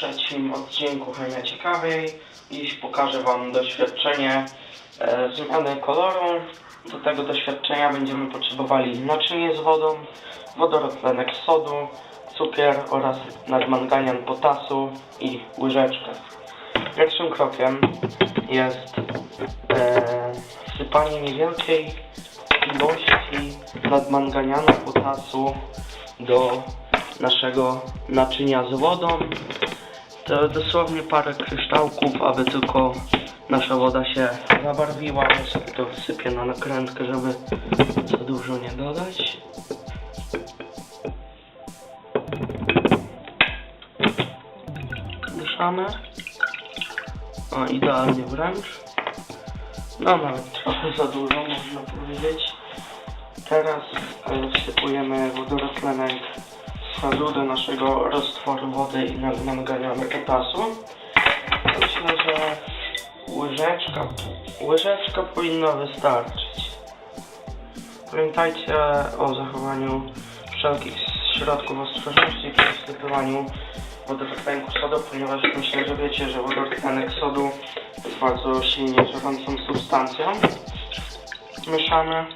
dzisiejszym odcinku Chemia Ciekawej. Dziś pokażę Wam doświadczenie e, zmiany koloru. Do tego doświadczenia będziemy potrzebowali naczynie z wodą, wodorotlenek sodu, cukier oraz nadmanganian potasu i łyżeczkę. Pierwszym krokiem jest e, wsypanie niewielkiej ilości nadmanganianu potasu do naszego naczynia z wodą. To dosłownie parę kryształków, aby tylko nasza woda się zabarwiła. Ja sobie to wsypię na nakrętkę, żeby za dużo nie dodać. Mieszamy. O, idealnie wręcz. No nawet trochę za dużo, można powiedzieć. Teraz e, wsypujemy wodorotlenek sodu do naszego roztworu wody i nadmanganiamy potasu. Myślę, że łyżeczka, łyżeczka powinna wystarczyć. Pamiętajcie o zachowaniu wszelkich środków ostrożności przy wsypywaniu wodorotlenku sodu, ponieważ myślę, że wiecie, że wodorotlenek sodu jest bardzo silnie żarącą substancją. Mieszamy.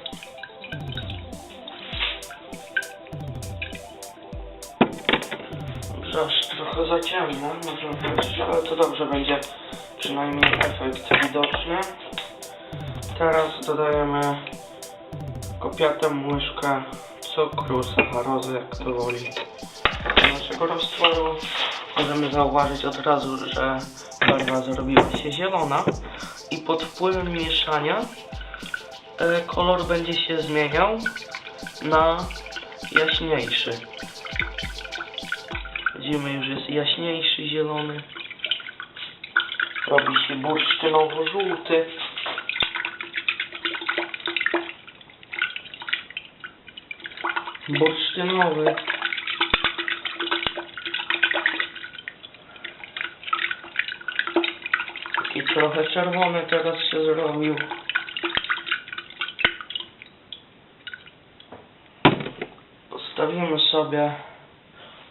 Aż trochę za ciemno, można powiedzieć, ale to dobrze będzie przynajmniej efekt widoczny. Teraz dodajemy kopiatą łyżkę cukru, sacharozy, jak to woli, do naszego roztworu. Możemy zauważyć od razu, że barwa zrobiła się zielona i pod wpływem mieszania e, kolor będzie się zmieniał na jaśniejszy. Widzimy już jest jaśniejszy, zielony. Robi się bursztynowo-żółty. Bursztynowy. Taki trochę czerwony teraz się zrobił. Postawimy sobie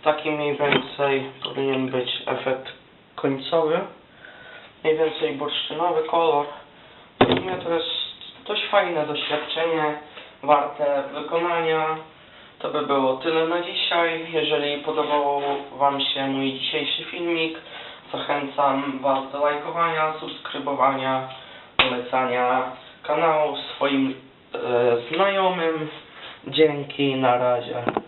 taki mniej więcej powinien być efekt końcowy. Mniej więcej bursztynowy kolor. W to jest dość fajne doświadczenie, warte wykonania. To by było tyle na dzisiaj. Jeżeli podobał Wam się mój dzisiejszy filmik, zachęcam Was do lajkowania, subskrybowania, polecania kanału swoim e, znajomym. Dzięki, na razie.